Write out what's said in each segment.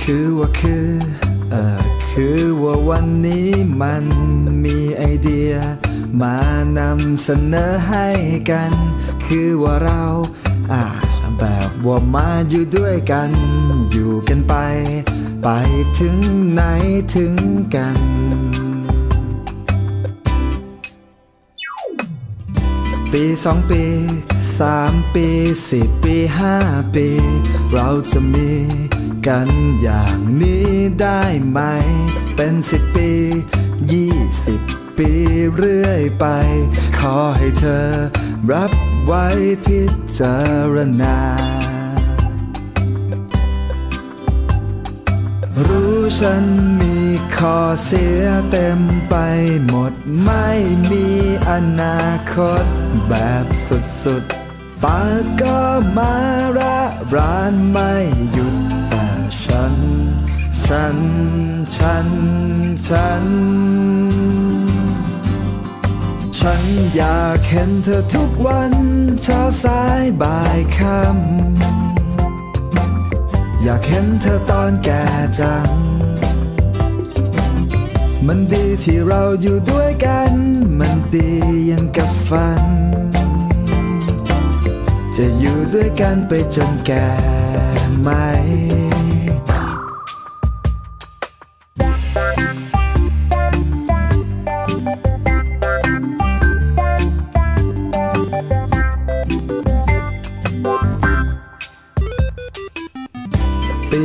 คือว่าคือเออคือว่าวันนี้มันมีไอเดีย มานำเสนอให้กัน คือว่าเราอ่าแบบว่ามาอยู่ด้วยกัน อยู่กันไป ไปถึงไหนถึงกัน ปีสองปีสามปีสี่ปีห้าปี เราจะมีกันอย่างนี้ได้ไหม เป็นสิบปียี่สิบปีเรื่อยไป ขอให้เธอ รับไว้พิจารณา รู้ฉันมีข้อเสียเต็มไปหมด ไม่มีอนาคตแบบสุดๆ ปากก็มาระรานไม่หยุดแต่ฉัน ฉัน ฉัน ฉัน ฉันอยากเห็นเธอทุกวันเช้าสายบ่ายค่ำอยากเห็นเธอตอนแก่จัง มันดีที่เราอยู่ด้วยกัน มันดียังกับฝัน จะอยู่ด้วยกันไปจนแก่ไหม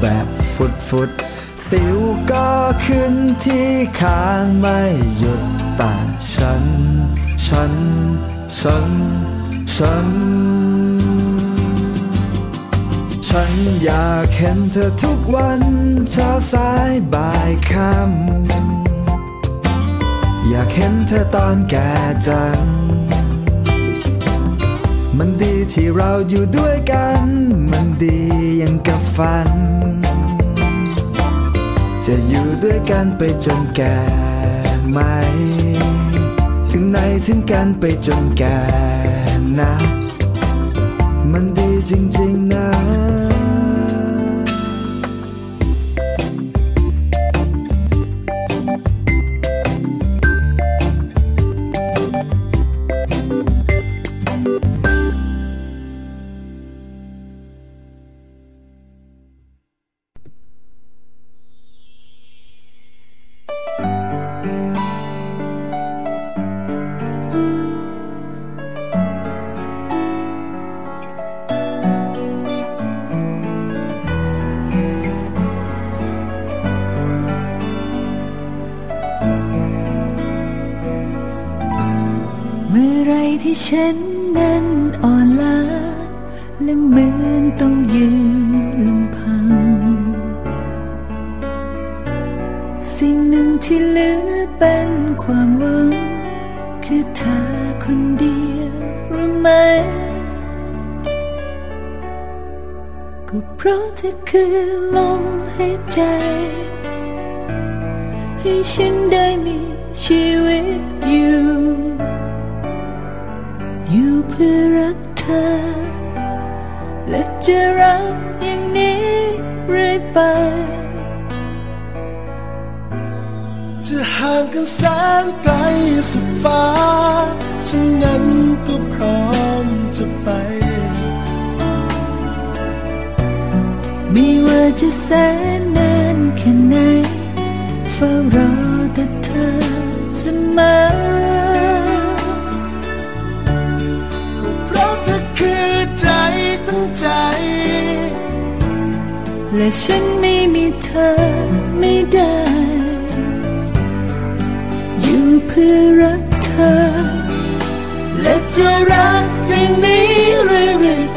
แบบฟุดฟุดสิวก็ขึ้นที่คางไม่หยุดแต่ฉัน ฉัน ฉัน ฉัน ฉันอยากเห็นเธอทุกวันเช้าสายบ่ายค่ำอยากเห็นเธอตอนแก่จัง มันดีที่เราอยู่ด้วยกัน มันดียังกับฝัน จะอยู่ด้วยกันไปจนแก่ไหม ถึงไหนถึงกันไปจนแก่นะ มันดีจริงๆนะ ที่ฉันนั้นอ่อนล้าและเหมือนต้องยืนลำพัง สิ่งหนึ่งที่เหลือเป็นความหวัง คือเธอคนเดียวรู้ไหม ก็เพราะเธอคือลมหายใจ ให้ฉันได้มีชีวิต พื่อรักเธอ และจะรักอย่างนี้เรื่อยไป จะห่างกันแสนไกลสุดฟ้า ฉันนั้นก็พร้อมจะไป ไม่ว่าจะแสนนานแค่ไหนเฝ้ารอแต่เธอเสมอ และฉันไม่มีเธอไม่ได้ อยู่เพื่อรักเธอ และจะรักอย่างนี้เรื่อย